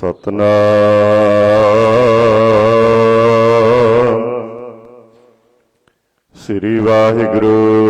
ਸਤਨਾਮ। ਸ੍ਰੀ ਵਾਹਿਗੁਰੂ।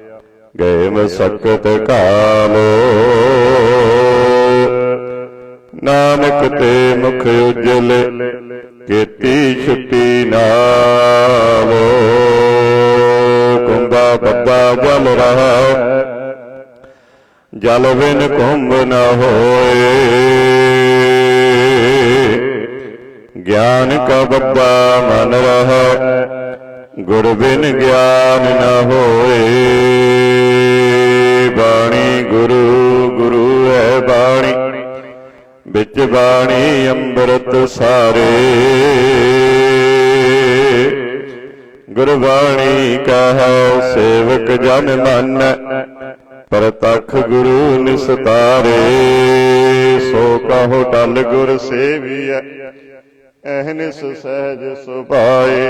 ਗਏ ਸਕਤ ਕਾਲੋ ਨਾਨਕ ਤੇ ਮੁਖ ਉਜਲ ਕੀਤੀ ਛੁੱਟੀ ਨਾਲੋ ਕੁੰਭਾ ਬੱਬਾ ਜਲ ਰਹਾ। ਜਲ ਬਿਨ ਕੁੰਭ ਨ ਹੋਏ। ਗਿਆਨ ਕਾ ਬੱਬਾ ਮਨ ਰਹਾ। ਗੁਰ ਬਿਨ ਗਿਆਨ ਨ ਹੋਏ, ਬਾਣੀ ਗੁਰੂ ਗੁਰੂ ਹੈ ਬਾਣੀ। ਵਿੱਚ ਬਾਣੀ ਅੰਮ੍ਰਿਤ ਸਾਰੇ। ਗੁਰਬਾਣੀ ਕਹੋ, ਸੇਵਕ ਜਨ ਮਨ, ਪਰਤਖ ਗੁਰੂ ਨਿਸਤਾਰੇ। ਸੋ ਕਹੋ ਟਲ ਗੁਰ ਸੇਵੀਐ। ਐਹਨਿਸ ਸਹਿਜ ਸੁਭਾਏ।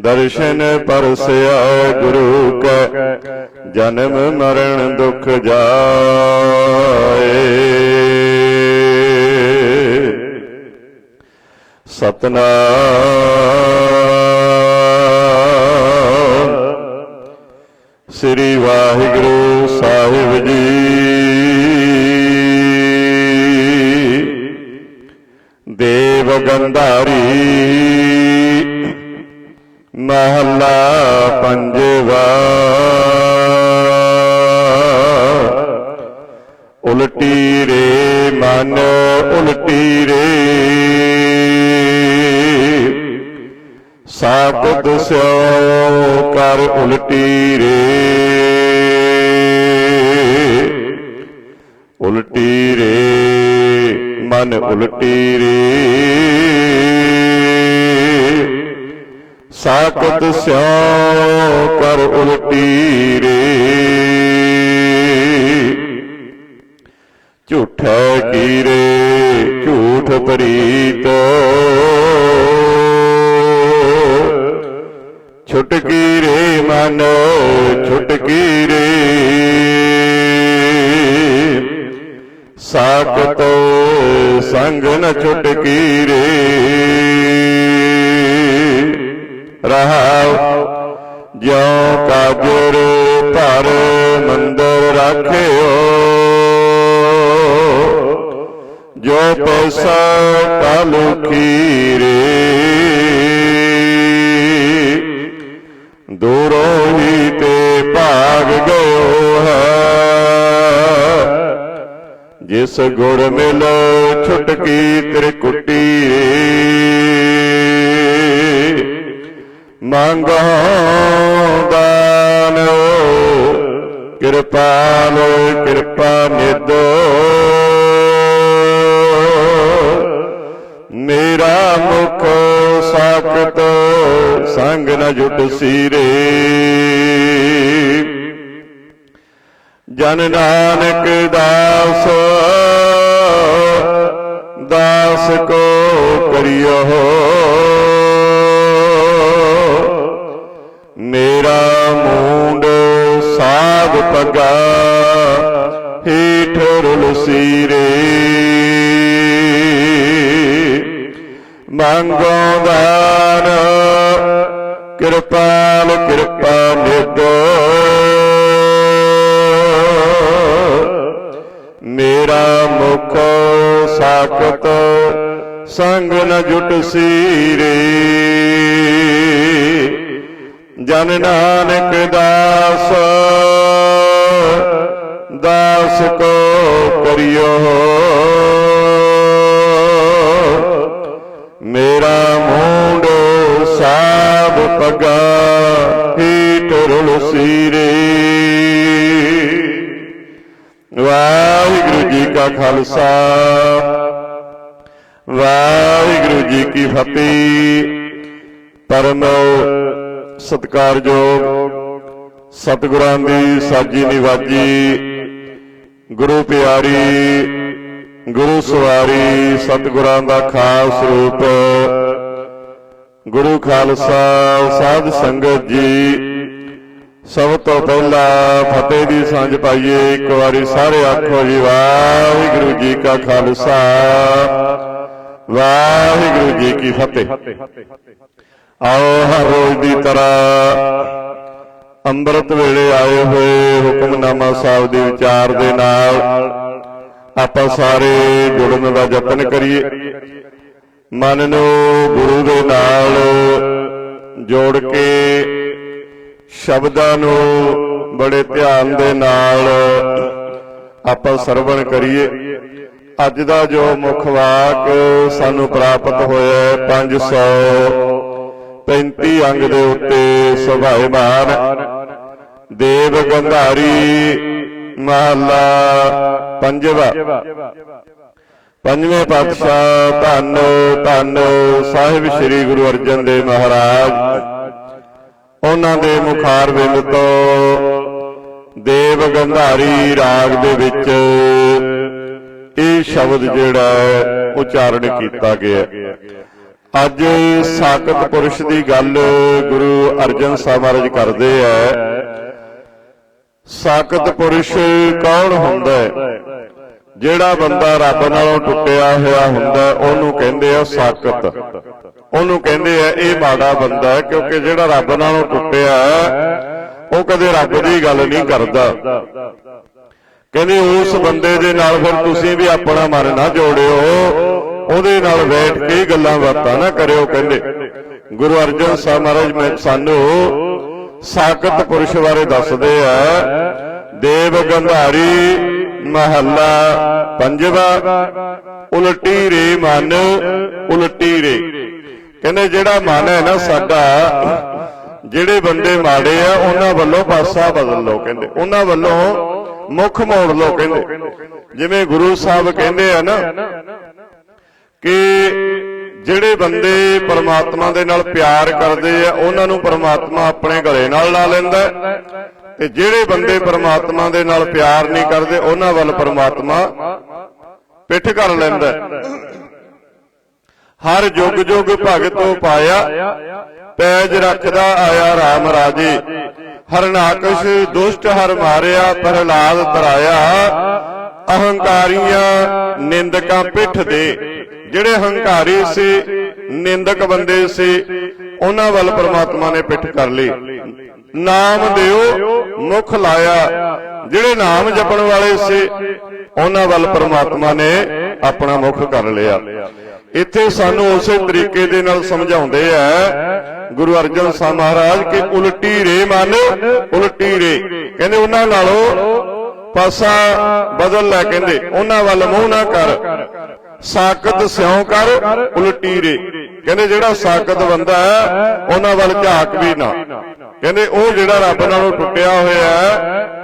ਦਰਸ਼ਨ ਪਰਸਿਆ ਗੁਰੂ ਕੈ ਜਨਮ ਮਰਨ ਦੁਖ ਜਾਏ। ਸਤਨਾਮ। ਸ੍ਰੀ ਵਾਹਿਗੁਰੂ ਸਾਹਿਬ ਜੀ। ਦੇਵ ਗੰਧਾਰੀ। ਮਹੱਲਾ ਪੰਜਵਾ। ਉਲਟੀ ਰੇ ਮਨ, ਉਲਟੀ ਰੇ। ਸਾਬਤ ਸਿਓ ਕਰ ਉਲਟੀ ਰੇ। ਉਲਟੀ ਰੇ। ਮਨ ਉਲਟੀ ਰੇ। ਸਾਕਤ ਸਿਓ ਕਰ ਉਲਟੀ ਰੇ। ਝੂਠੈ ਕੀਰੇ, ਝੂਠ ਪ੍ਰੀਤ। ਛੁਟਕੀ ਰੇ ਮਨ ਛੁਟਕੀ ਰੇ ਸਾਕਤ ਸੰਗ ਨ ਛੁਟਕੀ ਰੇ ਰਹਾਉ ਜਿਉ ਕਾਜਰ ਭਰ ਮੰਦਰ ਰਾਖਿਓ। ਜੋ ਪੈਸਾ ਤਾਲੁਕੀ ਰੇ ਦੂਰੋਂ ਹੀ ਤੇ ਭਾਗ ਗਇਓ ਹੈ। ਜਿਸ ਗੁੜ ਮਿਲ, ਛੁਟਕੀ ਤ੍ਰਿਕੁਟੀ। ਮੰਗੋ ਦਾਨ ਕਿਰਪਾਲ ਕਿਰਪਾ ਨਿਦੋ। ਮੇਰਾ ਮੁਖ ਸਾਖਤ ਸੰਗ ਨ ਜੁਟ ਸੀਰੇ। ਜਨ ਨਾਨਕ ਦਾਸ ਦਾਸ ਕੋ ਕਰਿਓ। ਮੇਰਾ ਮੂੰਡ ਸਾਧ ਪਗਾ ਹੀਠ ਰੁਲਸੀ ਸੀਰੇ। ਮੰਗੋ ਦਾਨ, ਕਿਰਪਾਲ ਕਿਰਪਾ ਨਿਦੋ ਮੇਰਾ ਮੁਖ ਸਾਖਤ ਸੰਗ ਨ ਜੁਟ ਸੀਰੇ। ਜਨ ਨਾਨਕ ਦਾਸ ਦਾਸ ਕੋ ਕਰਿਓ। ਮੇਰਾ ਮੂੰਡ ਸਾਬ ਪਗਾ ਹੀਟ ਰੁਲ ਸੀਰੇ। ਵਾਹਿਗੁਰੂ ਜੀ ਕਾ ਖਾਲਸਾ। ਵਾਹਿਗੁਰੂ ਜੀ ਕੀ ਫਤਿਹ। ਪਰਮ ਸਤਿਕਾਰਯੋਗ ਸਤਿਗੁਰਾਂ ਦੀ ਸਾਜੀ ਨਿਵਾਜੀ, ਗੁਰੂ ਪਿਆਰੀ, ਗੁਰੂ ਸਵਾਰੀ, ਸਤਿਗੁਰਾਂ ਦਾ ਖਾਸ ਰੂਪ। ਗੁਰੂ ਖਾਲਸਾ, ਸਾਧ ਸੰਗਤ ਜੀ ਸਭ ਤੋਂ ਪਹਿਲਾਂ ਫਤਿਹ ਦੀ ਸਾਂਝ ਪਾਈਏ। ਇੱਕ ਵਾਰੀ ਸਾਰੇ ਆਖੋ ਜੀ, ਵਾਹਿਗੁਰੂ ਜੀ ਕਾ ਖਾਲਸਾ। ਵਾਹਿਗੁਰੂ ਜੀ ਕੀ ਫਤਿਹ। ਆਓ ਹਰ ਰੋਜ਼ ਦੀ ਤਰ੍ਹਾਂ ਅੰਮ੍ਰਿਤ ਵੇਲੇ ਆਏ ਹੋਏ ਹੁਕਮਨਾਮਾ ਸਾਹਿਬ ਦੇ ਵਿਚਾਰ ਦੇ ਨਾਲ ਆਪਾਂ ਸਾਰੇ ਜੁੜਨ ਦਾ ਯਤਨ ਕਰੀਏ। ਮਨ ਨੂੰ ਗੁਰੂ ਦੇ ਨਾਲ ਜੋੜ ਕੇ ਸ਼ਬਦਾਂ ਨੂੰ ਬੜੇ ਧਿਆਨ ਦੇ ਨਾਲ ਆਪਾਂ ਸਰਵਣ ਕਰੀਏ। ਅੱਜ ਦਾ ਜੋ ਮੁੱਖ ਵਾਕ ਸਾਨੂੰ ਪ੍ਰਾਪਤ ਹੋਇਆ ਹੈ 535 ਅੰਗ ਦੇ ਉੱਤੇ ਸੁਭਾਏਮਾਨ ਦੇਵ ਗੰਧਾਰੀ ਮਹਲਾ ਪੰਜਵਾ। ਪੰਜਵੇਂ ਪਾਤਸ਼ਾਹ ਧੰਨ ਧੰਨ ਸਾਹਿਬ ਸ੍ਰੀ ਗੁਰੂ ਅਰਜਨ ਦੇਵ ਮਹਾਰਾਜ। ਉਹਨਾਂ ਦੇ ਮੁਖਾਰ ਬਿੰਦ ਤੋਂ ਦੇਵ ਗੰਧਾਰੀ ਰਾਗ ਦੇ ਵਿੱਚ ਇਹ ਸ਼ਬਦ ਜਿਹੜਾ ਹੈ, ਉਚਾਰਨ ਕੀਤਾ ਗਿਆ। ਅੱਜ ਸਾਕਤ ਪੁਰਸ਼ ਦੀ ਗੱਲ ਗੁਰੂ ਅਰਜਨ ਸਾਹਿਬ ਮਹਾਰਾਜ ਕਰਦੇ ਆ। ਸਾਕਤ ਪੁਰਸ਼ ਕੌਣ ਹੁੰਦਾ ਹੈ? ਜਿਹੜਾ ਬੰਦਾ ਰੱਬ ਨਾਲੋਂ ਟੁੱਟਿਆ ਹੋਇਆ ਹੁੰਦਾ, ਉਹਨੂੰ ਕਹਿੰਦੇ ਆ ਸਾਕਤ ਉਹਨੂੰ ਕਹਿੰਦੇ ਆ, ਇਹ ਮਾੜਾ ਬੰਦਾ ਹੈ, ਕਿਉਂਕਿ ਜਿਹੜਾ ਰੱਬ ਨਾਲੋਂ ਟੁੱਟਿਆ ਉਹ ਕਦੇ ਰੱਬ ਦੀ ਗੱਲ ਨਹੀਂ ਕਰਦਾ। ਕਹਿੰਦੇ ਉਸ ਬੰਦੇ ਦੇ ਨਾਲ ਫਿਰ ਤੁਸੀਂ ਵੀ ਆਪਣਾ ਮਨ ਨਾ ਜੋੜਿਓ, ਉਹਦੇ ਨਾਲ ਬੈਠ ਕੇ ਗੱਲਾਂ ਬਾਤਾਂ ਨਾ ਕਰਿਓ ਕਹਿੰਦੇ। ਗੁਰੂ ਅਰਜਨ ਸਾਹਿਬ ਮਹਾਰਾਜ, ਮੈਂ ਸਾਨੂੰ ਸਾਕਤ ਪੁਰਸ਼ ਬਾਰੇ ਦੱਸਦੇ ਆ, ਦੇਵ ਗੰਧਾਰੀ ਮਹੱਲਾ ਪੰਜਵਾ, ਉਲਟੀ ਰੇ ਮਨ, ਉਲਟੀ ਰੇ। ਕਹਿੰਦੇ ਜਿਹੜਾ ਮਨ ਹੈ ਨਾ ਸਾਡਾ ਜਿਹੜੇ ਬੰਦੇ ਮਾੜੇ ਆ, ਉਹਨਾਂ ਵੱਲੋਂ ਪਾਸਾ ਬਦਲ ਲਓ ਕਹਿੰਦੇ। ਉਹਨਾਂ ਵੱਲੋਂ ਮੁੱਖ ਮੋੜ ਲਓ ਕਹਿੰਦੇ। ਜਿਵੇਂ ਗੁਰੂ ਸਾਹਿਬ ਕਹਿੰਦੇ ਆ ਨਾ ਕਿ ਜਿਹੜੇ ਬੰਦੇ ਪਰਮਾਤਮਾ ਦੇ ਨਾਲ ਪਿਆਰ ਕਰਦੇ ਆ, ਉਹਨਾਂ ਨੂੰ ਪਰਮਾਤਮਾ ਆਪਣੇ ਗਲੇ ਨਾਲ ਲਾ ਲੈਂਦਾ ਤੇ ਜਿਹੜੇ ਬੰਦੇ ਪਰਮਾਤਮਾ ਦੇ ਨਾਲ ਪਿਆਰ ਨਹੀਂ ਕਰਦੇ, ਉਹਨਾਂ ਵੱਲ ਪਰਮਾਤਮਾ ਪਿੱਠ ਕਰ ਲੈਂਦਾ ਹਰ ਜੁਗ ਜੁਗ ਭਗਤੋ ਪਾਇਆ ਪੈਜ ਰੱਖਦਾ ਆਇਆ RAM ਰਾਜੇ। ਹਰਨਾਕਸ਼ ਦੁਸ਼ਟ ਹਰ ਮਾਰਿਆ ਪ੍ਰਹਲਾਦ ਤਰਾਇਆ। ਅਹੰਕਾਰੀਆਂ ਨਿੰਦਕਾਂ ਪਿੱਠ ਦੇ। ਜਿਹੜੇ ਹੰਕਾਰੀ ਸੀ ਨਿੰਦਕ ਬੰਦੇ ਸੀ ਉਹਨਾਂ ਵੱਲ ਪ੍ਰਮਾਤਮਾ ਨੇ ਪਿੱਠ ਕਰ ਲਈ। ਨਾਮ ਦਿਓ ਮੁਖ ਲਾਇਆ। ਜਿਹੜੇ ਨਾਮ ਜਪਣ ਵਾਲੇ ਸੀ ਉਹਨਾਂ ਵੱਲ ਪ੍ਰਮਾਤਮਾ ਨੇ ਆਪਣਾ ਮੁਖ ਕਰ ਲਿਆ। ਇੱਥੇ ਸਾਨੂੰ ਉਸੇ ਤਰੀਕੇ ਦੇ ਨਾਲ ਸਮਝਾਉਂਦੇ ਆ ਗੁਰੂ ਅਰਜਨ ਸਾਹਿਬ ਮਹਾਰਾਜ ਕਿ ਉਲਟੀ ਰੇ ਮਨ, ਉਲਟੀ ਰੇ। ਕਹਿੰਦੇ ਉਹਨਾਂ ਨਾਲੋਂ ਪਾਸਾ ਬਦਲ ਲੈ ਕਹਿੰਦੇ। ਉਹਨਾਂ ਵੱਲ ਮੂੰਹ ਨਾ ਕਰ। ਸਾਕਤ ਸਿਉ ਕਰ, ਉਲਟੀ ਰੇ। ਕਹਿੰਦੇ ਜਿਹੜਾ ਸਾਕਤ ਬੰਦਾ ਹੈ, ਉਹਨਾਂ ਵੱਲ ਝਾਕ ਵੀ ਨਾ। ਕਹਿੰਦੇ ਉਹ ਜਿਹੜਾ ਰੱਬ ਨਾਲੋਂ ਟੁੱਟਿਆ ਹੋਇਆ ਹੈ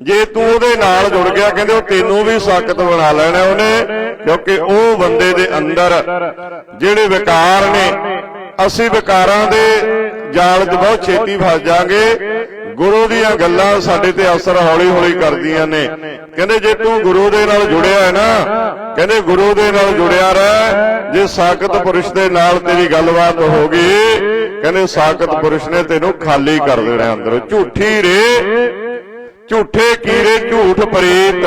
ਜੇ ਤੂੰ ਉਹਦੇ ਨਾਲ ਜੁੜ ਗਿਆ, ਕਹਿੰਦੇ ਉਹ ਤੈਨੂੰ ਵੀ ਸਾਕਤ ਬਣਾ ਲੈਣਾ ਉਹਨੇ, ਕਿਉਂਕਿ ਉਹ ਬੰਦੇ ਦੇ ਅੰਦਰ ਜਿਹੜੇ ਵਿਕਾਰ ਨੇ, ਅਸੀਂ ਵਿਕਾਰਾਂ ਦੇ ਜਾਲ 'ਚ ਬਹੁਤ ਛੇਤੀ ਫਸ ਜਾਾਂਗੇ। ਗੁਰੂ ਦੀਆਂ ਗੱਲਾਂ ਸਾਡੇ ਤੇ ਅਸਰ ਹੌਲੀ ਹੌਲੀ ਕਰਦੀਆਂ ਨੇ। ਕਹਿੰਦੇ ਜੇ ਤੂੰ ਗੁਰੂ ਦੇ ਨਾਲ ਜੁੜਿਆ ਹੈ ਨਾ, ਕਹਿੰਦੇ ਗੁਰੂ ਦੇ ਨਾਲ ਜੁੜਿਆ ਰਹਿ, ਜੇ ਸਾਕਤ ਪੁਰਸ਼ ਦੇ ਨਾਲ ਤੇਰੀ ਗੱਲਬਾਤ ਹੋ ਗਈ, ਕਹਿੰਦੇ ਸਾਕਤ ਪੁਰਸ਼ ਨੇ ਤੈਨੂੰ ਖਾਲੀ ਕਰ ਦੇਣਾ ਅੰਦਰੋਂ। ਝੂਠੀ ਰੇ। ਝੂਠੇ ਕੀਰੇ ਝੂਠ ਪ੍ਰੇਤ।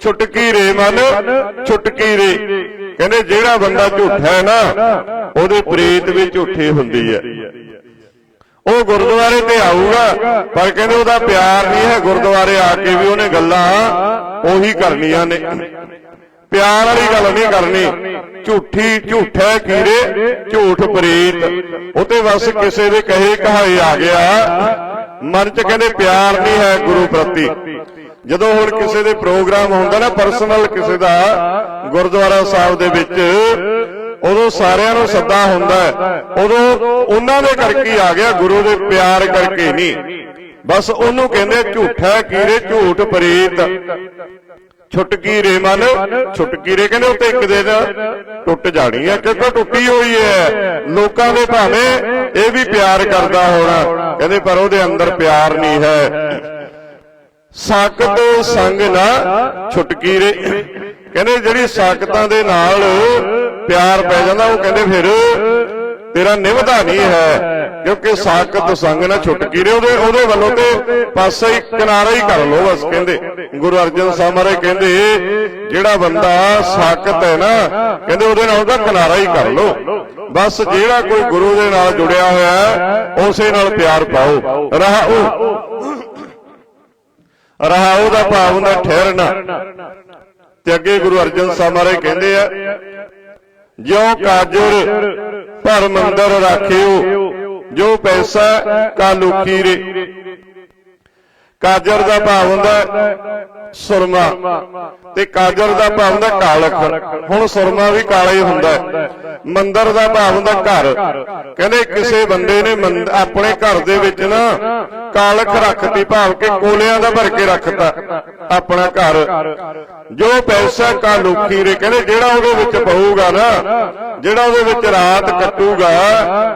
ਛੁਟਕੀ ਰੇ ਮਨ ਛੁਟਕੀ ਰੇ ਕਹਿੰਦੇ ਜਿਹੜਾ ਬੰਦਾ ਝੂਠਾ ਹੈ ਨਾ, ਉਹਦੇ ਪ੍ਰੇਤ ਵੀ ਝੂਠੀ ਹੁੰਦੀ ਹੈ। ਉਹ ਗੁਰਦੁਆਰੇ ਤੇ ਆਊਗਾ, ਪਰ ਕਹਿੰਦੇ ਉਹਦਾ ਪਿਆਰ ਨਹੀਂ ਹੈ, ਗੁਰਦੁਆਰੇ ਆ ਕੇ ਵੀ ਉਹਨੇ ਗੱਲਾਂ ਉਹੀ ਕਰਨੀਆਂ ਨੇ। ਪਿਆਰ ਵਾਲੀ ਗੱਲ ਨਹੀਂ ਕਰਨੀ। ਝੂਠੀ, ਝੂਠੇ ਕੀੜੇ, ਝੂਠ ਪ੍ਰੀਤ। ਉਤੇ ਬਸ ਕਿਸੇ ਦੇ ਕਹੇ ਕਹਾਏ ਆ ਗਿਆ। ਮਨ ਚ ਕਹਿੰਦੇ ਪਿਆਰ ਨਹੀਂ ਹੈ ਗੁਰੂ ਪ੍ਰਤੀ। ਜਦੋਂ ਹੁਣ ਕਿਸੇ ਦੇ ਪ੍ਰੋਗਰਾਮ ਹੁੰਦਾ ਨਾ ਪਰਸਨਲ ਕਿਸੇ ਦਾ, ਗੁਰਦੁਆਰਾ ਸਾਹਿਬ ਦੇ ਵਿੱਚ, ਉਦੋਂ ਸਾਰਿਆਂ ਨੂੰ ਸੱਦਾ ਹੁੰਦਾ ਉਦੋਂ ਉਹਨਾਂ ਦੇ ਕਰਕੇ ਆ ਗਿਆ, ਗੁਰੂ ਦੇ ਪਿਆਰ ਕਰਕੇ ਨਹੀਂ। ਬਸ ਉਹਨੂੰ ਕਹਿੰਦੇ ਝੂਠਾ ਕੀਰੇ ਝੂਠ ਪ੍ਰੀਤ। ਛੁਟਕੀ ਰੇ ਮਨ ਛੁਟਕੀ ਰੇ ਕਹਿੰਦੇ ਉੱਤੇ ਇੱਕ ਦਿਨ ਟੁੱਟ ਜਾਣੀ ਹੈ ਕਿਉਂਕਿ ਟੁੱਟੀ ਹੋਈ ਹੈ। ਲੋਕਾਂ ਦੇ ਭਾਵੇਂ ਇਹ ਵੀ ਪਿਆਰ ਕਰਦਾ ਹੋਣਾ, ਕਹਿੰਦੇ ਪਰ ਉਹਦੇ ਅੰਦਰ ਪਿਆਰ ਨਹੀਂ ਹੈ। ਸਾਕਤ ਸੰਗ ਨਾ ਛੁਟਕੀ ਰੇ ਕਹਿੰਦੇ ਜਿਹੜੀ ਸਾਕਤਾਂ ਦੇ ਨਾਲ ਪਿਆਰ ਪੈ ਜਾਂਦਾ, ਉਹ ਕਹਿੰਦੇ ਫਿਰ ਤੇਰਾ ਨਿਭਦਾ ਨਹੀਂ ਹੈ, ਕਿਉਂਕਿ ਸਾਕਤ ਸੰਗ ਨਾ ਛੁਟਕੀ ਰੇ ਉਹਦੇ ਉਹਦੇ ਵੱਲੋਂ ਤੇ ਪਾਸੇ ਹੀ ਕਿਨਾਰਾ ਹੀ ਕਰ ਲੋ ਬਸ ਕਹਿੰਦੇ। ਗੁਰੂ ਅਰਜਨ ਸਾਹਿਬ ਮਹਾਰਾਜ ਕਹਿੰਦੇ, ਜਿਹੜਾ ਬੰਦਾ ਸਾਕਤ ਹੈ ਨਾ, ਕਹਿੰਦੇ ਉਹਦੇ ਨਾਲ ਉਹਦਾ ਕਿਨਾਰਾ ਹੀ ਕਰ ਲੋ ਬਸ ਜਿਹੜਾ ਕੋਈ ਗੁਰੂ ਦੇ ਨਾਲ ਜੁੜਿਆ ਹੋਇਆ, ਉਸੇ ਨਾਲ ਪਿਆਰ ਪਾਓ। ਰਹਾਓ ਰਹਾਉ ਦਾ ਭਾਵ ਹੁੰਦਾ ਠਹਿਰਨਾ। ਤੇ ਅੱਗੇ ਗੁਰੂ ਅਰਜਨ ਸਾਹਿਬ ਮਹਾਰਾਜ ਕਹਿੰਦੇ ਆ ਜਿਉ ਕਾਜਰ ਭਰ ਮੰਦਰ ਰਾਖਿਓ ਜੋ ਪੈਸਾ ਕਾ ਲੁਕੀ ਰੇ ਕਾਜਰ ਦਾ ਭਾਵ ਹੁੰਦਾ ਸੁਰਮਾ। ਤੇ ਕਾਜਰ ਦਾ ਭਾਵ ਹੁੰਦਾ ਕਾਲਖ। ਹੁਣ ਸੁਰਮਾ ਵੀ ਕਾਲਾ ਹੀ ਹੁੰਦਾ। ਹੈ। ਮੰਦਰ ਦਾ ਭਾਵ ਹੁੰਦਾ ਘਰ। ਕਹਿੰਦੇ ਕਿਸੇ ਬੰਦੇ ਨੇ ਆਪਣੇ ਘਰ ਦੇ ਵਿੱਚ ਨਾ ਕਾਲਖ ਰੱਖਤੀ, ਭਾਵ ਕਿ ਕੋਲਿਆਂ ਦਾ ਭਰ ਕੇ ਰੱਖਤਾ ਆਪਣਾ ਘਰ। ਜੋ ਪੈਸਾ ਕਾ ਲੋਕੀ ਰੇ ਕਹਿੰਦੇ ਜਿਹੜਾ ਉਹਦੇ ਵਿੱਚ ਪਊਗਾ ਨਾ, ਜਿਹੜਾ ਉਹਦੇ ਵਿੱਚ ਰਾਤ ਕੱਟੂਗਾ,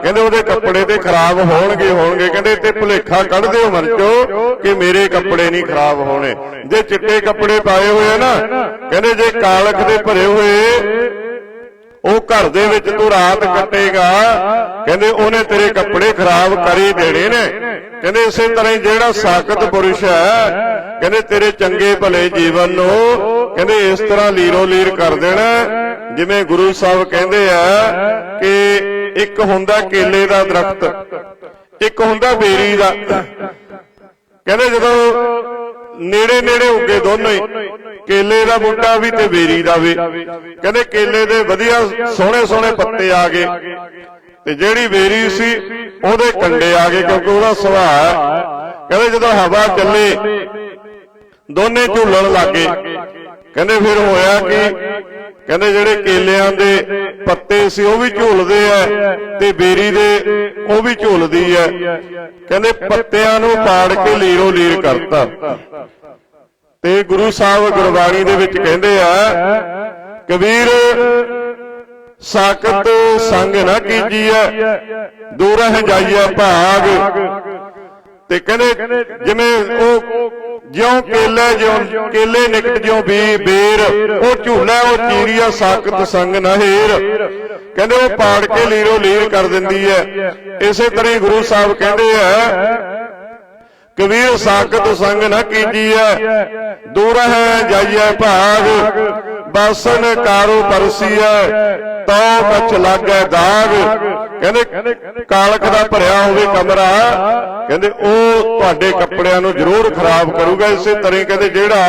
ਕਹਿੰਦੇ ਉਹਦੇ ਕੱਪੜੇ ਤੇ ਖਰਾਬ ਹੋਣਗੇ ਹੋਣਗੇ। ਕਹਿੰਦੇ ਤੇ ਭੁਲੇਖਾ ਕੱਢਦੇ ਹੋ ਮਨ ਚੋਂ ਕਿ ਮੇਰੇ ਕੱਪੜੇ ਨਹੀਂ ਖਰਾਬ ਹੋਣੇ। ਜੇ ਚਿੱਟੇ ਕੱਪੜੇ ਪਾਏ ਹੋਏ ਨਾ ਕਹਿੰਦੇ ਜੇ ਕਾਲਖ ਦੇ ਭਰੇ ਹੋਏ ਉਹ ਘਰ ਦੇ ਵਿੱਚ ਤੂੰ ਰਾਤ ਕੱਟੇਗਾ। ਕਹਿੰਦੇ ਉਹਨੇ ਤੇਰੇ ਕੱਪੜੇ ਖਰਾਬ ਕਰ ਹੀ ਦੇਣੇ ਨੇ। ਕਹਿੰਦੇ ਇਸੇ ਤਰ੍ਹਾਂ ਜਿਹੜਾ ਸਾਖਤ ਪੁਰਸ਼ ਹੈ ਕਹਿੰਦੇ ਤੇਰੇ ਚੰਗੇ ਭਲੇ ਜੀਵਨ ਨੂੰ ਕਹਿੰਦੇ ਇਸ ਤਰ੍ਹਾਂ ਲੀਰੋ ਲੀਰ ਕਰ ਦੇਣਾ। ਜਿਵੇਂ ਗੁਰੂ ਸਾਹਿਬ ਕਹਿੰਦੇ ਆ ਕਿ ਇੱਕ ਹੁੰਦਾ ਕੇਲੇ ਦਾ ਦਰਖਤ ਇੱਕ ਹੁੰਦਾ ਬੇਰੀ ਦਾ ਕਹਿੰਦੇ ਜਦੋਂ ਨੇੜੇ ਨੇੜੇ ਉੱਗੇ ਦੋਨੋਂ ਕੇਲੇ ਦਾ ਬੂਟਾ ਵੀ ਤੇ ਬੇਰੀ ਦਾ ਵੀ। ਕਹਿੰਦੇ ਕੇਲੇ ਦੇ ਵਧੀਆ ਸੋਹਣੇ ਸੋਹਣੇ ਪੱਤੇ ਆ ਗਏ। ਤੇ ਜਿਹੜੀ ਬੇਰੀ ਸੀ, ਉਹਦੇ ਕੰਡੇ ਆ ਗਏ ਕਿਉਂਕਿ ਉਹਦਾ ਸੁਭਾਅ ਕਹਿੰਦੇ ਜਦੋਂ ਹਵਾ ਚੱਲੇ, ਦੋਨੇ ਝੂਲਣ ਲੱਗੇ ਕਹਿੰਦੇ ਫਿਰ ਹੋਇਆ ਕਿ ਕਹਿੰਦੇ ਜਿਹੜੇ ਕੇਲਿਆਂ ਦੇ ਪੱਤੇ ਸੀ, ਉਹ ਵੀ ਝੂਲਦੇ ਐ ਤੇ ਬੇਰੀ ਦੇ ਉਹ ਵੀ ਝੂਲਦੀ ਐ ਕਹਿੰਦੇ ਪੱਤਿਆਂ ਨੂੰ ਪਾੜ ਕੇ ਲੀਰੋ ਲੀਰ ਕਰਤਾ। ਤੇ ਗੁਰੂ ਸਾਹਿਬ ਗੁਰਬਾਣੀ ਦੇ ਵਿੱਚ ਕਹਿੰਦੇ ਆ, ਕਬੀਰ ਸਾਕਤ ਸੰਗ ਨਾ ਕੀਜੀਐ, ਦੂਰਹਿ ਜਾਈਐ ਭਾਗ। ਤੇ ਕਹਿੰਦੇ ਜਿਵੇਂ ਉਹ ਜਿਉਂ ਕੇਲੇ ਜਿਉਂ ਕੇਲੇ ਨਿਕਟ ਜਿਉਂ ਵੀ ਬੇਰ, ਉਹ ਝੂਲਾ, ਉਹ ਚੀਰੀਆ ਸਾਕਤ ਸੰਗ ਨਾ ਹੀਰ। ਕਹਿੰਦੇ ਉਹ ਪਾੜ ਕੇ ਲੀਰੋ ਲੀਰ ਕਰ ਦਿੰਦੀ ਹੈ ਇਸੇ ਤਰ੍ਹਾਂ ਹੀ ਗੁਰੂ ਸਾਹਿਬ ਕਹਿੰਦੇ ਆ ਕਬੀਰ ਸਾਕਤ ਸੰਗ ਨਾ ਕੀਜੀਐ, ਦੂਰ ਹੈ ਜਾਈਐ ਭਾਗ। ਬਾਸਨ ਕਾਰੋ ਪਰਸੀਐ ਤੋ ਕਛ ਲਾਗੈ ਦਾਗ। ਕਹਿੰਦੇ ਕਾਲਖ ਦਾ ਭਰਿਆ ਹੋਵੇ ਕਮਰਾ, ਕਹਿੰਦੇ ਉਹ ਤੁਹਾਡੇ ਕੱਪੜਿਆਂ ਨੂੰ ਜ਼ਰੂਰ ਖਰਾਬ ਕਰੂਗਾ। ਇਸੇ ਤਰ੍ਹਾਂ ਕਹਿੰਦੇ ਜਿਹੜਾ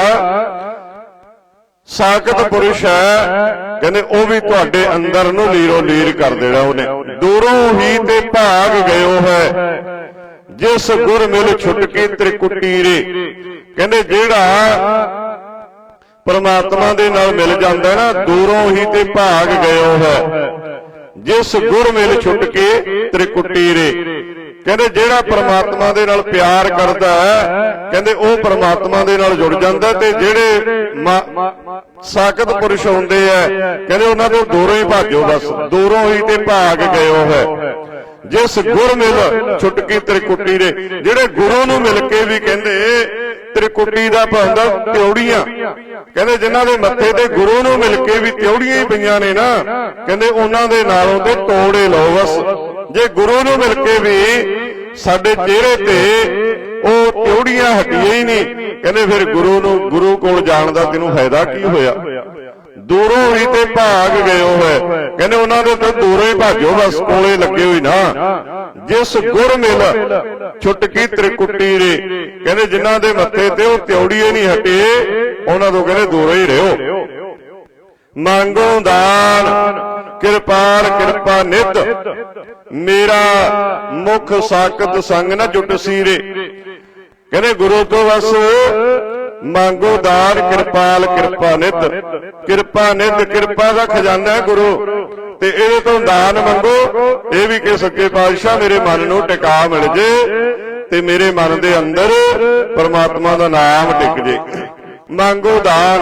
ਸਾਕਤ ਪੁਰਸ਼ ਹੈ ਕਹਿੰਦੇ ਉਹ ਵੀ ਤੁਹਾਡੇ ਅੰਦਰ ਨੂੰ ਲੀਰੋ ਲੀਰ ਕਰ ਦੇਣਾ ਉਹਨੇ। ਦੂਰੋਂ ਹੀ ਤੇ ਭਾਗ ਗਇਓ ਹੈ। ਜਿਸ ਗੁਰ ਮਿਲ ਛੁਟਕੀ ਤ੍ਰਿਕੁਟੀ ਰੇ ਕਹਿੰਦੇ ਜਿਹੜਾ ਪਰਮਾਤਮਾ ਦੇ ਨਾਲ ਮਿਲ ਜਾਂਦਾ ਨਾ, ਦੂਰੋਂ ਹੀ ਤੇ ਭਾਗ ਗਇਓ ਹੈ। ਜਿਸ ਗੁਰ ਮਿਲ ਛੁੱਟ ਕੇ ਤ੍ਰਿਕੁਟੀ ਰੇ। ਕਹਿੰਦੇ ਜਿਹੜਾ ਪਰਮਾਤਮਾ ਦੇ ਨਾਲ ਪਿਆਰ ਕਰਦਾ ਹੈ, ਕਹਿੰਦੇ ਉਹ ਪਰਮਾਤਮਾ ਦੇ ਨਾਲ ਜੁੜ ਜਾਂਦਾ ਤੇ ਜਿਹੜੇ ਮਾ- ਸਾਕਤ ਪੁਰਸ਼ ਹੁੰਦੇ ਆ ਕਹਿੰਦੇ ਉਹਨਾਂ ਤੋਂ ਦੂਰੋਂ ਹੀ ਭਾਜੋ ਬਸ, ਦੂਰੋਂ ਹੀ ਤੇ ਭਾਗ ਗਇਓ ਹੈ। ਜਿਸ ਗੁਰ ਮਿਲ ਛੁਟਕੀ ਤ੍ਰਿਕੁਟੀ ਰੇ, ਜਿਹੜੇ ਗੁਰੂ ਨੂੰ ਮਿਲ ਕੇ ਵੀ ਕਹਿੰਦੇ ਤ੍ਰਿਕੁਟੀ ਦਾ ਭਾਂਦਾ ਤਿਉੜੀਆਂ। ਕਹਿੰਦੇ ਜਿਨ੍ਹਾਂ ਦੇ ਮੱਥੇ ਤੇ ਗੁਰੂ ਨੂੰ ਮਿਲ ਕੇ ਵੀ ਤਿਉੜੀਆਂ ਹੀ ਪਈਆਂ ਨੇ ਨਾ, ਕਹਿੰਦੇ ਉਹਨਾਂ ਦੇ ਨਾਲੋਂ ਤੇ ਤੋੜੇ ਲਓ ਬਸ। ਜੇ ਗੁਰੂ ਨੂੰ ਮਿਲ ਕੇ ਵੀ ਸਾਡੇ ਚਿਹਰੇ ਤੇ ਉਹ ਤਿਉੜੀਆਂ ਹਟੀਆਂ ਹੀ ਨਹੀਂ, ਕਹਿੰਦੇ ਫਿਰ ਗੁਰੂ ਨੂੰ, ਗੁਰੂ ਕੋਲ ਜਾਣ ਦਾ ਤੈਨੂੰ ਫਾਇਦਾ ਕੀ ਹੋਇਆ? ਦੂਰੋਂ ਹੀ ਤੇ ਭਾਗ ਗਇਓ ਹੈ ਕਹਿੰਦੇ ਉਹਨਾਂ ਦੇ ਤੋਂ ਦੂਰੋਂ ਹੀ ਭਾਜੋ ਬਸ ਕੋਲੇ ਲੱਗੇ ਹੋਈ ਨਾ। ਜਿਸ ਗੁਰ ਮਿਲ ਛੁਟਕੀ ਤ੍ਰਿਕੁਟੀ ਰੇ। ਕਹਿੰਦੇ ਜਿਨ੍ਹਾਂ ਦੇ ਮੱਥੇ ਤੇ ਉਹ ਤਿਉੜੀਏ ਨਹੀਂ ਹਟੇ, ਉਹਨਾਂ ਤੋਂ ਕਹਿੰਦੇ ਦੂਰੋਂ ਹੀ ਰਹੋ ਮੰਗੋ ਦਾਨ, ਕਿਰਪਾਲ, ਕਿਰਪਾ ਨਿਤ। ਮੇਰਾ ਮੁਖ ਸਾਕਤ ਸੰਗ ਨਾ ਜੁਟ ਰੇ। ਕਹਿੰਦੇ ਗੁਰੂ ਤੋਂ ਬਸ ਮੰਗੋ ਦਾਨ, ਕਿਰਪਾਲ, ਕਿਰਪਾ ਨਿਤ ਕਿਰਪਾ ਨਿਤ ਕਿਰਪਾ ਦਾ ਖਜ਼ਾਨਾ ਗੁਰੂ। ਤੇ ਇਹਦੇ ਤੋਂ ਦਾਨ ਮੰਗੋ, ਇਹ ਵੀ ਕਿ ਸੱਚੇ ਪਾਤਸ਼ਾਹ ਮੇਰੇ ਮਨ ਨੂੰ ਟਿਕਾ ਮਿਲ ਜੇ ਤੇ ਮੇਰੇ ਮਨ ਦੇ ਅੰਦਰ ਪਰਮਾਤਮਾ ਦਾ ਨਾਮ ਟਿਕ ਜੇ। ਮੰਗੋ ਦਾਨ,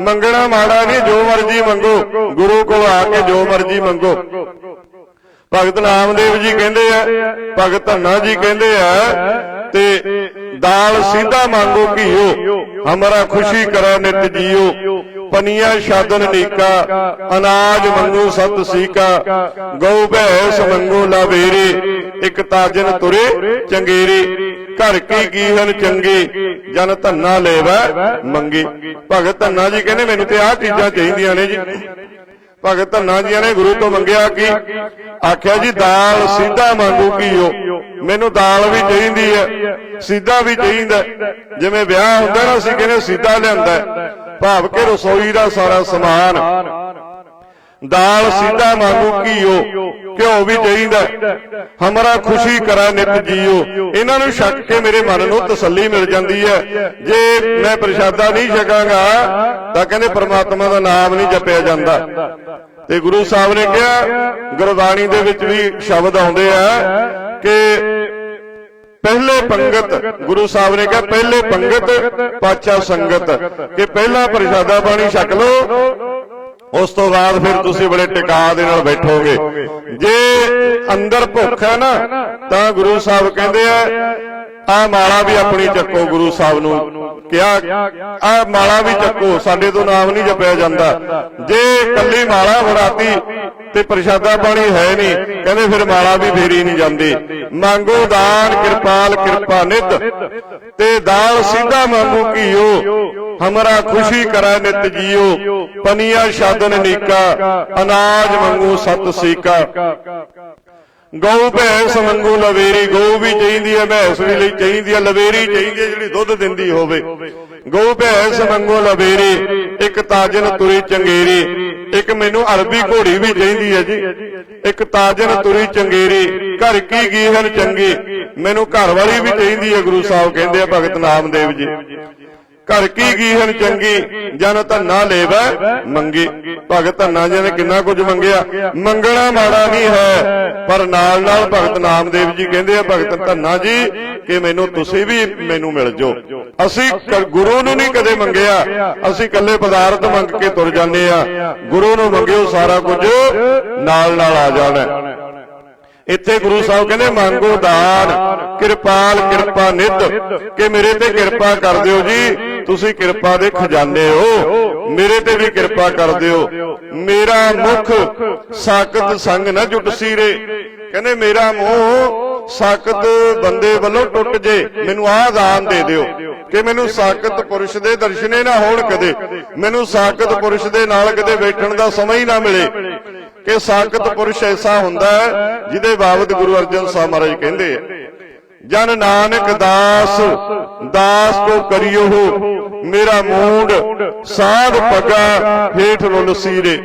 ਮੰਗਣਾ ਮਾੜਾ ਨਹੀਂ, ਜੋ ਮਰਜ਼ੀ ਮੰਗੋ, ਗੁਰੂ ਕੋਲ ਆ ਕੇ ਜੋ ਮਰਜ਼ੀ ਮੰਗੋ। ਭਗਤ ਨਾਮਦੇਵ ਜੀ ਕਹਿੰਦੇ ਆ, ਭਗਤ ਧੰਨਾ ਜੀ ਕਹਿੰਦੇ ਆ ਤੇ ਦਾਲ ਸਿੱਧਾ ਮੰਗੋ ਘੀਓ। ਹਮਾਰਾ ਖੁਸ਼ੀ ਕਰੈ ਨਿਤ ਜੀਓ। ਪਨੀਆ ਸ਼ਾਦਨ ਨੀਕਾ, ਅਨਾਜ ਮੰਗੋ ਸਤ ਸੀਕਾ। ਗਊ ਭੈਸ ਮੰਗੋ ਲਾਵੇਰੇ, ਇੱਕ ਤਾਜਨ ਤੁਰੇ ਚੰਗੇਰੇ। ਘਰ ਕੀ ਕੀਹਨ ਚੰਗੇ, ਜਨ ਧੰਨਾ ਲੈਵੈ ਮੰਗੇ। ਭਗਤ ਧੰਨਾ ਜੀ ਕਹਿੰਦੇ, ਮੈਨੂੰ ਤੇ ਆਹ ਚੀਜ਼ਾਂ ਚਾਹੀਦੀਆਂ ਨੇ ਜੀ। ਭਗਤ ਧੰਨਾ ਜੀਆਂ ਨੇ ਗੁਰੂ ਤੋਂ ਮੰਗਿਆ ਕਿ ਆਖਿਆ ਜੀ, ਦਾਲ ਸਿੱਧਾ ਮੰਗੂ ਕੀਓ ਮੈਨੂੰ ਦਾਲ ਵੀ ਚਾਹੀਦੀ ਹੈ, ਸਿੱਧਾ ਵੀ ਚਾਹੀਦਾ ਜਿਵੇਂ ਵਿਆਹ ਹੁੰਦਾ ਨਾ, ਅਸੀਂ ਕਹਿੰਦੇ ਸਿੱਧਾ ਲਿਆਂਦਾ ਭਾਵ ਕਿ ਰਸੋਈ ਦਾ ਸਾਰਾ ਸਮਾਨ ਦਾਲ ਸਿੱਧਾ ਮੰਗੂ ਕੀਓ ਘਿਓ ਵੀ ਚਾਹੀਦਾ। ਹਮਾਰਾ ਖੁਸ਼ੀ ਕਰਾ ਨਿਤ ਜੀਓ। ਇਹਨਾਂ ਨੂੰ ਛੱਕ ਕੇ ਮੇਰੇ ਮਨ ਨੂੰ ਤਸੱਲੀ ਮਿਲ ਜਾਂਦੀ ਹੈ। ਜੇ ਮੈਂ ਪ੍ਰਸ਼ਾਦਾ ਨਹੀਂ ਛਕਾਂਗਾ ਤਾਂ ਕਹਿੰਦੇ ਪ੍ਰਮਾਤਮਾ ਦਾ ਨਾਮ ਨਹੀਂ ਜਪਿਆ ਜਾਂਦਾ। ਤੇ ਗੁਰੂ ਸਾਹਿਬ ਨੇ ਕਿਹਾ ਗੁਰਬਾਣੀ ਦੇ ਵਿੱਚ ਵੀ ਸ਼ਬਦ ਆਉਂਦੇ ਆ ਕਿ ਪਹਿਲੇ ਪੰਗਤ ਗੁਰੂ ਸਾਹਿਬ ਨੇ ਕਿਹਾ ਪਹਿਲੇ ਪੰਗਤ ਪਾਚਾ ਸੰਗਤ। ਕਿ ਪਹਿਲਾ ਪ੍ਰਸ਼ਾਦਾ ਪਾਣੀ ਛਕ ਲਓ ਉਸ ਤੋਂ ਬਾਅਦ ਫਿਰ ਤੁਸੀਂ ਬੜੇ ਟਿਕਾ ਦੇ ਨਾਲ ਬੈਠੋਗੇ। ਜੇ ਅੰਦਰ ਭੁੱਖ ਹੈ ਨਾ ਤਾਂ ਗੁਰੂ ਸਾਹਿਬ ਕਹਿੰਦੇ ਆ ਆ ਮਾਲਾ ਵੀ ਆਪਣੀ ਚੱਕੋ ਗੁਰੂ ਸਾਹਿਬ ਨੂੰ। ਕਿਹਾ ਆ ਮਾਲਾ ਵੀ ਚੱਕੋ ਸਾਡੇ ਤੋਂ ਨਾਮ ਨਹੀਂ ਜਪਿਆ ਜਾਂਦਾ। ਜੇ ਕੱਲੀ ਮਾਲਾ ਫੜਾਤੀ ਤੇ ਪ੍ਰਸ਼ਾਦਾ ਪਾਣੀ ਹੈ ਨਹੀਂ ਕਹਿੰਦੇ ਫਿਰ ਮਾਲਾ ਵੀ ਫੇਰੀ ਨਹੀਂ ਜਾਂਦੀ। ਮੰਗੋ ਦਾਨ ਕਿਰਪਾਲ ਕਿਰਪਾ ਨਿਤ ਤੇ ਦਾਲ ਸਿੱਧਾ ਮੰਗੂ ਕੀਓ ਹਮਰਾ ਖੁਸ਼ੀ ਕਰੈ ਨਿਤ ਜੀਓ, ਪਨੀਆ ਸ਼ਾਦਨ ਨੀਕਾ, ਅਨਾਜ ਮੰਗੂ ਸਤ ਸੀਕਾ। ਗਊ ਭੈਂਸ ਮੰਗੂ ਲਵੇਰੀ, ਗਊ ਵੀ ਚਾਹੀਦੀ ਹੈ, ਭੈਂਸ ਵੀ ਲਈ ਚਾਹੀਦੀ ਹੈ, ਲਵੇਰੀ ਚਾਹੀਦੀ ਹੈ ਜਿਹੜੀ ਦੁੱਧ ਦਿੰਦੀ ਹੋਵੇ। ਗਊ ਭੈਂਸ ਮੰਗੂ ਲਵੇਰੀ, ਇੱਕ ਤਾਜਨ ਤੁਰੀ ਚੰਗੇਰੀ, ਇੱਕ ਮੈਨੂੰ ਅਰਬੀ ਘੋੜੀ ਵੀ ਚਾਹੀਦੀ ਹੈ ਜੀ। ਇੱਕ ਤਾਜਨ ਤੁਰੀ ਚੰਗੇਰੀ, ਘਰ ਕੀ ਗੀਹਨ ਚੰਗੀ, ਮੈਨੂੰ ਘਰ ਵਾਲੀ ਵੀ ਚਾਹੀਦੀ ਹੈ, ਗੁਰੂ ਸਾਹਿਬ ਕਹਿੰਦੇ ਆ, ਭਗਤ ਨਾਮਦੇਵ ਜੀ। ਘਰ ਕੀ ਗੀਹਨ ਚੰਗੀ? ਜਨ ਧੰਨਾ ਲੈਵੈ, ਮੰਗੀ। ਭਗਤ ਧੰਨਾ ਜੀ ਨੇ ਕਿੰਨਾ ਕੁਝ ਮੰਗਿਆ, ਮੰਗਣਾ ਮਾੜਾ ਨਹੀਂ ਹੈ। ਪਰ ਨਾਲ ਨਾਲ ਭਗਤ ਨਾਮਦੇਵ ਜੀ ਕਹਿੰਦੇ ਆ, ਭਗਤ ਧੰਨਾ ਜੀ, ਕਿ ਮੈਨੂੰ ਤੁਸੀਂ ਵੀ ਮੈਨੂੰ ਮਿਲ ਜਾਓ। ਅਸੀਂ ਗੁਰੂ ਨੂੰ ਨਹੀਂ ਕਦੇ ਮੰਗਿਆ। ਅਸੀਂ ਇਕੱਲੇ ਪਦਾਰਥ ਮੰਗ ਕੇ ਤੁਰ ਜਾਂਦੇ ਆ। ਗੁਰੂ ਨੂੰ ਮੰਗਿਓ ਸਾਰਾ ਕੁਝ, ਨਾਲ ਨਾਲ ਆ ਜਾਣਾ। ਇੱਥੇ ਗੁਰੂ ਸਾਹਿਬ ਕਹਿੰਦੇ, ਮੰਗੋ ਦਾਨ। ਕਿਰਪਾਲ, ਕਿਰਪਾ ਨਿਤ। ਕਿ ਮੇਰੇ ਤੇ ਕਿਰਪਾ ਕਰ ਦਿਓ ਜੀ। ਤੁਸੀਂ ਕਿਰਪਾ ਦੇ ਖਜ਼ਾਨੇ ਹੋ। ਮੇਰੇ ਤੇ ਵੀ ਕਿਰਪਾ ਕਰ ਦਿਓ। ਮੇਰਾ ਮੁਖ ਸਾਕਤ ਸੰਗ ਨਾ ਜੁਟ ਸੀਰੇ। ਕਹਿੰਦੇ ਮੇਰਾ ਮੂੰਹ ਸਾਕਤ ਬੰਦੇ ਵੱਲੋਂ ਟੁੱਟ ਜੇ। ਮੈਨੂੰ ਆਹ ਦਾਨ ਦੇ ਦਿਓ ਕਿ ਮੈਨੂੰ ਸਾਕਤ ਪੁਰਸ਼ ਦੇ ਦਰਸ਼ਨੇ ਨਾ ਹੋਣ ਕਦੇ। ਮੈਨੂੰ ਸਾਕਤ ਪੁਰਸ਼ ਦੇ ਨਾਲ ਕਦੇ ਬੈਠਣ ਦਾ ਸਮਾਂ ਹੀ ਨਾ ਮਿਲੇ। ਕਿ ਸਾਕਤ ਪੁਰਸ਼ ਐਸਾ ਹੁੰਦਾ ਜਿਹਦੇ ਬਾਬਤ ਗੁਰੂ ਅਰਜਨ ਸਾਹਿਬ ਮਹਾਰਾਜ ਕਹਿੰਦੇ ਆ। ਜਨ ਨਾਨਕ ਦਾਸ ਦਾਸ ਕੋ ਕਰਿਓ ਮੇਰਾ ਮੂੰਡ ਸਾਧ ਪਗਾ ਹੇਠ ਰੁਲ ਸੀਰੇ।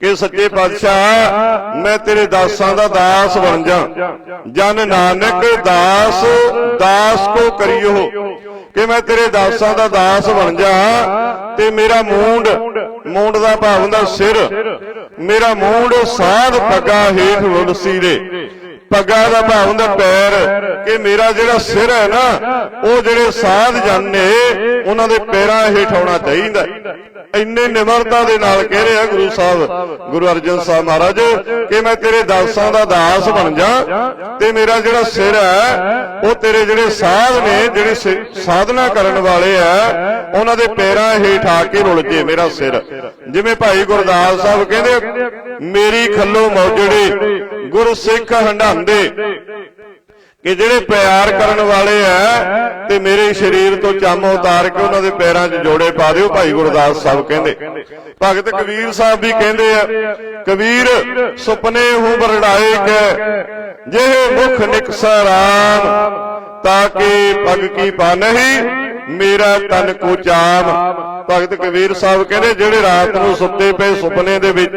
ਕਿ ਸੱਚੇ ਪਾਤਸ਼ਾਹ, ਮੈਂ ਤੇਰੇ ਦਾਸਾਂ ਦਾ ਦਾਸ ਬਣ ਜਾ। ਜਨ ਨਾਨਕ ਦਾਸ ਦਾਸ ਕੋ ਕਰਿਓ ਕਿ ਮੈਂ ਤੇਰੇ ਦਾਸਾਂ ਦਾ ਦਾਸ ਬਣ ਜਾ। ਤੇ ਮੇਰਾ ਮੂੰਡ ਮੂੰਡ ਦਾ ਭਾਵ ਹੁੰਦਾ ਸਿਰ। ਮੇਰਾ ਮੂੰਡ ਸਾਧ ਪੱਗਾ ਹੇਠ ਰੁਲ ਸੀਰੇ। ਪੱਗਾ ਦਾ ਭਾਵ ਹੁੰਦਾ ਪੈਰ। ਕਿ ਮੇਰਾ ਜਿਹੜਾ ਸਿਰ ਹੈ ਨਾ, ਉਹ ਜਿਹੜੇ ਸਾਧ ਨੇ, ਉਹਨਾਂ ਦੇ ਪੈਰਾਂ ਹੇਠ ਆਉਣਾ ਚਾਹੀਦਾ ਇੰਨੇ ਨਿਮਰਤਾ ਦੇ ਨਾਲ ਕਹਿ ਰਿਹਾ ਗੁਰੂ ਸਾਹਿਬ, ਗੁਰੂ ਅਰਜਨ ਸਾਹਿਬ ਮਹਾਰਾਜ, ਕਿ ਮੈਂ ਤੇਰੇ ਦਾਸਾਂ ਦਾ ਦਾਸ ਬਣ ਜਾ, ਤੇ ਮੇਰਾ ਜਿਹੜਾ ਸਿਰ ਹੈ, ਉਹ ਤੇਰੇ ਜਿਹੜੇ ਸਾਧ ਨੇ, ਜਿਹੜੇ ਸਾਧਨਾ ਕਰਨ ਵਾਲੇ ਆ ਉਹਨਾਂ ਦੇ ਪੈਰਾਂ ਹੇਠ ਆ ਕੇ ਰੁਲ ਜੇ ਮੇਰਾ ਸਿਰ। ਜਿਵੇਂ ਭਾਈ ਗੁਰਦਾਸ ਸਾਹਿਬ ਕਹਿੰਦੇ ਮੇਰੀ ਖੱਲੋ ਮੌਜੜੇ, ਗੁਰ ਸਿੱਖ ਹੰਡਾਉਂਦੇ ਕਿ ਜਿਹੜੇ ਪਿਆਰ ਕਰਨ ਵਾਲੇ ਆ ਤੇ ਮੇਰੇ ਸਰੀਰ ਤੋਂ ਚੰਮ ਉਤਾਰ ਕੇ ਉਹਨਾਂ ਦੇ ਪੈਰਾਂ 'ਚ ਜੋੜੇ ਪਾ ਦਿਓ, ਭਾਈ ਗੁਰਦਾਸ ਸਾਹਿਬ ਕਹਿੰਦੇ। ਭਗਤ ਕਬੀਰ ਸਾਹਿਬ ਵੀ ਕਹਿੰਦੇ ਆ, ਕਬੀਰ ਸੁਪਨੇ ਹੂੰ ਬਰੜਾਏ ਕੈ, ਜਿਹੇ ਮੁਖ ਨਿਕਸਾ ਰਾਮ ਤਾਕੇ ਪਗ ਕੀ ਪਾ ਨਹੀਂ, ਮੇਰਾ ਤਨ ਕੋ ਚਾਮ। ਭਗਤ ਕਬੀਰ ਸਾਹਿਬ ਕਹਿੰਦੇ, ਜਿਹੜੇ ਰਾਤ ਨੂੰ ਸੁੱਤੇ ਪਏ ਸੁਪਨੇ ਦੇ ਵਿੱਚ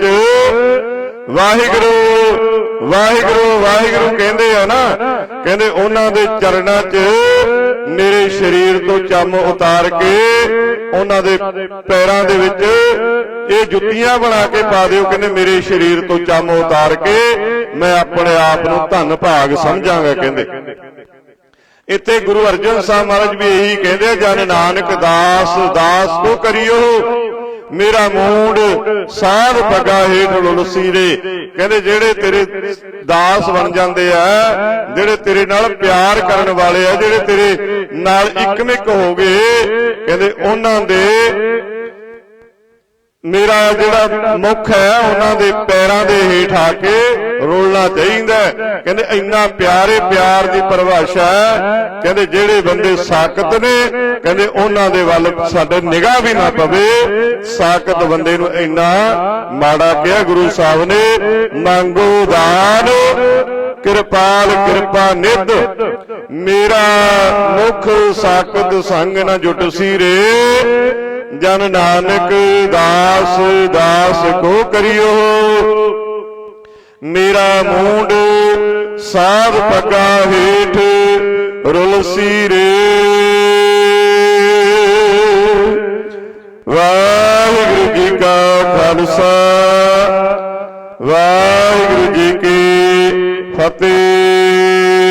ਵਾਹਿਗੁਰੂ ਵਾਹਿਗੁਰੂ ਵਾਹਿਗੁਰੂ ਕਹਿੰਦੇ ਆ ਨਾ ਕਹਿੰਦੇ ਉਹਨਾਂ ਦੇ ਚਰਨਾਂ 'ਚ ਮੇਰੇ ਸਰੀਰ ਤੋਂ ਚੰਮ ਉਤਾਰ ਕੇ ਉਹਨਾਂ ਦੇ ਪੈਰਾਂ ਦੇ ਵਿੱਚ ਇਹ ਜੁੱਤੀਆਂ ਬਣਾ ਕੇ ਪਾ ਦਿਓ ਕਹਿੰਦੇ ਮੇਰੇ ਸਰੀਰ ਤੋਂ ਚੰਮ ਉਤਾਰ ਕੇ ਮੈਂ ਆਪਣੇ ਆਪ ਨੂੰ ਧੰਨ ਭਾਗ ਸਮਝਾਂਗਾ ਕਹਿੰਦੇ। ਇੱਥੇ ਗੁਰੂ ਅਰਜਨ ਸਾਹਿਬ ਮਹਾਰਾਜ ਵੀ ਇਹੀ ਕਹਿੰਦੇ ਆ, ਜਨ ਨਾਨਕ ਦਾਸ ਦਾਸ ਕੋ ਕਰਿਓ ਮੇਰਾ ਮੂੰਡ ਸਾਧ ਪੱਗਾ ਹੇਠ ਲੁਲਸੀ ਰੇ ਕਹਿੰਦੇ, ਜਿਹੜੇ ਤੇਰੇ ਦਾਸ ਬਣ ਜਾਂਦੇ ਆ, ਜਿਹੜੇ ਤੇਰੇ ਨਾਲ ਪਿਆਰ ਕਰਨ ਵਾਲੇ ਆ, ਜਿਹੜੇ ਤੇਰੇ ਨਾਲ ਇੱਕਮਿਕ ਹੋ ਗਏ, ਕਹਿੰਦੇ, ਉਹਨਾਂ ਦੇ ਮੇਰਾ ਜਿਹੜਾ ਮੁਖ ਹੈ, ਉਹਨਾਂ ਦੇ ਪੈਰਾਂ ਦੇ ਹੇਠ ਆ ਕੇ ਰੋਲਣਾ ਚਾਹੀਦਾ ਕਹਿੰਦੇ ਇੰਨਾ ਪਿਆਰੇ ਪਿਆਰ ਦੀ ਪਰਿਭਾਸ਼ਾ ਕਹਿੰਦੇ ਜਿਹੜੇ ਬੰਦੇ ਸਾਖਤ ਨੇ, ਕਹਿੰਦੇ ਉਹਨਾਂ ਦੇ ਵੱਲ ਸਾਡੇ ਨਿਗਾਹ ਵੀ ਨਾ ਪਵੇ। ਸਾਖਤ ਬੰਦੇ ਨੂੰ ਇੰਨਾ ਮਾੜਾ ਕਿਹਾ ਗੁਰੂ ਸਾਹਿਬ ਨੇ, ਮੰਗੋ ਦਾਨ, ਕਿਰਪਾਲ ਕਿਰਪਾ ਨਿਧ ਮੇਰਾ ਮੁਖ ਸਾਖਤ ਸੰਗ ਨਾ ਜੁਟ ਸੀ ਰੇ ਜਨ ਨਾਨਕ ਦਾਸ ਦਾਸ ਕੋ ਕਰਿਓ। ਮੇਰਾ ਮੂੰਡ ਸਾਧ ਪੱਗਾ ਹੇਠ ਰੁਲਸੀ ਰੇ। ਵਾਹਿਗੁਰੂ ਜੀ ਕਾ ਖਾਲਸਾ, ਵਾਹਿਗੁਰੂ ਜੀ ਕੀ ਫਤਿਹ।